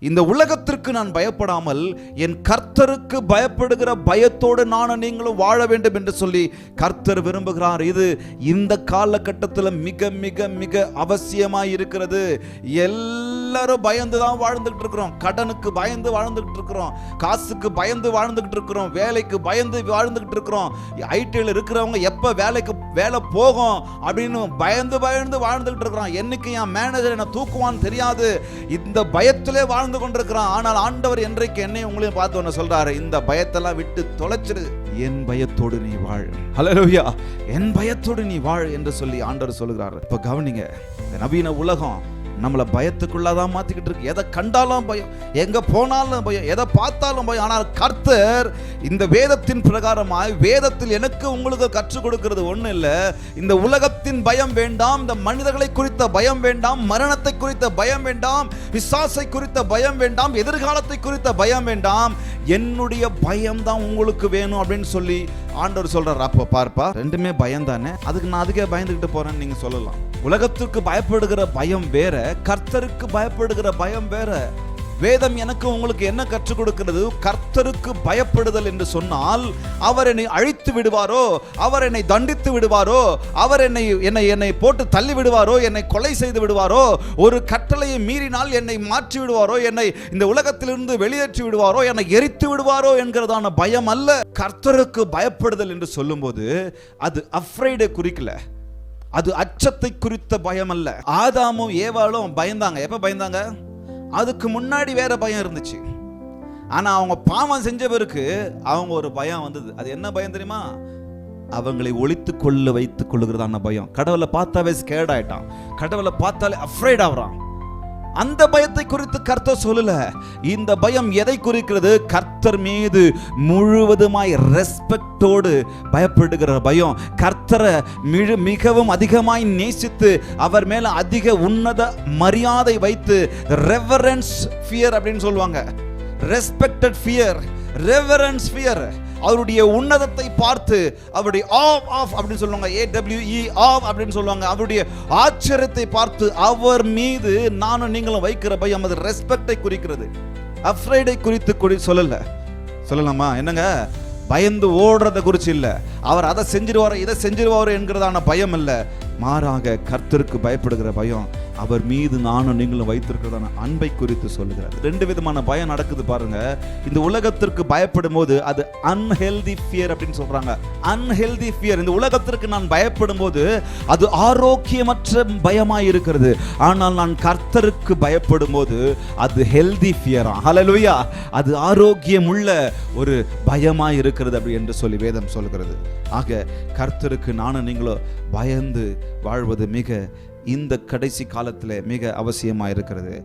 இந்த உலகத்திற்கு நான் பயப்படாமல் என் கர்த்தருக்கு பயப்படுகிற பயத்தோடு நானும் நீங்களும் வாழ வேண்டும் என்று சொல்லி கர்த்தர் விரும்புகிறார். இது இந்த காலகட்டத்தில் மிக மிக மிக அவசியமாக இருக்கிறது. எல்லாரும் பயந்து தான் வாழ்ந்துகிட்டு இருக்கிறோம். கடனுக்கு பயந்து வாழ்ந்துகிட்டு இருக்கிறோம். காசுக்கு பயந்து வாழ்ந்துகிட்டு இருக்கிறோம். வேலைக்கு பயந்து வாழ்ந்துகிட்டு இருக்கிறோம். ஐடியில் இருக்கிறவங்க எப்போ வேலைக்கு வேலை போகும் அப்படின்னு பயந்து பயந்து வாழ்ந்துகிட்டு இருக்கிறான். என்னைக்கு என் மேனேஜர் என்னை தூக்குவான்னு தெரியாது. இந்த பயத்திலே வாழ்ந்து கொண்டிருக்கிறான். ஆனால் ஆண்டவர் என்றைக்கு என்னையும் உங்களையும் பார்த்து ஒன்று சொல்றாரு. இந்த பயத்தெல்லாம் விட்டு தொலைச்சிடு என் பயத்தோடு நீ வாழ். ஹalleluya என் பயத்தோடு நீ வாழ் என்று சொல்லி ஆண்டவர் சொல்லுகிறார். இப்போ கவனிங்க இந்த நவீன உலகம் நம்மளை பயத்துக்குள்ளதான் மாற்றிக்கிட்டு இருக்கு. எதை கண்டாலும் பயம் எங்கே போனாலும் பயம் எதை பார்த்தாலும் பயம். ஆனால் கர்த்தர் இந்த வேதத்தின் பிரகாரமாய் வேதத்தில் எனக்கு உங்களுக்கு கற்றுக் கொடுக்கிறது ஒன்றும் இல்லை. இந்த உலகத்தின் பயம் வேண்டாம் இந்த மனிதர்களை குறித்த பயம் வேண்டாம் மரணத்தை குறித்த பயம் வேண்டாம் விசாசை குறித்த பயம் வேண்டாம் எதிர்காலத்தை குறித்த பயம் வேண்டாம். என்னுடைய பயம் தான் உங்களுக்கு வேணும் அப்படின்னு சொல்லி ஆண்டவர் சொல்கிறார் அப்போ பார்ப்பா ரெண்டுமே பயம் தானே அதுக்கு நான் அதுக்கே பயந்துக்கிட்டு போகிறேன்னு நீங்கள் சொல்லலாம். உலகத்திற்கு பயப்படுகிற பயம் வேற கர்த்தருக்கு பயப்படுகிற பயம் வேற. வேதம் எனக்கு உங்களுக்கு என்ன கற்றுக் கொடுக்கிறது? கர்த்தருக்கு பயப்படுதல் என்று சொன்னால் அவர் என்னை அழித்து விடுவாரோ? அவர் என்னை தண்டித்து விடுவாரோ? அவர் என்னை என்னை என்னை போட்டு தள்ளி விடுவாரோ? என்னை கொலை செய்து விடுவாரோ? ஒரு கட்டளையை மீறினால் என்னை மாற்றி விடுவாரோ? என்னை இந்த உலகத்திலிருந்து வெளியேற்றி விடுவாரோ? என்னை எரித்து விடுவாரோ என்கிறதான பயம் அல்ல. கர்த்தருக்கு பயப்படுதல் என்று சொல்லும்போது அது அஃப்ரைடை குறிக்கல. அது அச்சத்தை குறித்த பயம் அல்ல ஆதாமும் ஏவாளும் பயந்தாங்க. எப்ப பயந்தாங்க? அதுக்கு முன்னாடி வேற பயம் இருந்துச்சு. ஆனா அவங்க பாவம் செஞ்ச பிறகு அவங்க ஒரு பயம் வந்தது. அது என்ன பயம் தெரியுமா? அவங்களை ஒழித்து கொள்ள வைத்துக் கொள்ளுகிறதான பயம். கடவுளை பார்த்தாவே ஸ்கேர்ட் ஆயிட்டான். கடவுளை பார்த்தாலே அஃப்ரைட் ஆகுறான். அந்த பயத்தை குறித்து கர்த்தர் சொல்லல. இந்த பயம் எதை குறிக்கிறது? கர்த்தர் மீது முழுவதுமாய் ரெஸ்பெக்டோடு பயப்படுகிற பயம். கர்த்தரை மிக மிகவும் அதிகமாய் நேசித்து அவர் மேல அதிக உன்னத மரியாதை வைத்து ரெவரன்ஸ் ஃபியர் அப்படின்னு சொல்லுவாங்க. ரெஸ்பெக்டட் ஃபியர் ரெவரன்ஸ் ஃபியர் அவருடைய உன்னதத்தை பார்த்து அவருடைய ஆஃப் ஆஃப் அப்படின்னு சொல்லுவாங்க. ஏடபிள்யூஇ ஆஃப் அப்படின்னு சொல்லுவாங்க. அவருடைய ஆச்சரியத்தை பார்த்து அவர் மீது நானும் நீங்களும் வைக்கிற பயம் அது ரெஸ்பெக்டை குறிக்கிறது. அஃப்ரைடை குறித்து குறி சொல்லலை. சொல்லலாமா? என்னங்க? பயந்து ஓடுறதை குறித்து இல்லை. அவர் அதை செஞ்சிருவாரோ இதை செஞ்சிருவாரோ என்கிறதான பயம் இல்லை. மாறாக கர்த்தருக்கு பயப்படுகிற பயம். அவர் மீது நானும் நீங்களும் வைத்திருக்கிறதான அன்பை குறித்து சொல்லுகிறார். ரெண்டு விதமான பயம் நடக்குது பாருங்க. இந்த உலகத்திற்கு பயப்படும் போது அது அன்ஹெல்தி ஃபியர் அப்படின்னு சொல்றாங்க. அன்ஹெல்தி ஃபியர் இந்த உலகத்திற்கு நான் பயப்படும் போது அது ஆரோக்கியமற்ற பயமாய் இருக்கிறது. ஆனால் நான் கர்த்தருக்கு பயப்படும் போது அது ஹெல்தி ஃபியரா ஹலலுயா அது ஆரோக்கியமுள்ள ஒரு பயமாய் இருக்கிறது அப்படி என்று சொல்லி வேதம் சொல்கிறது ஆக கர்த்தருக்கு நானும் நீங்களும் பயந்து வாழ்வது மிக இந்த கடைசி காலத்தில் மிக அவசியமாக இருக்கிறது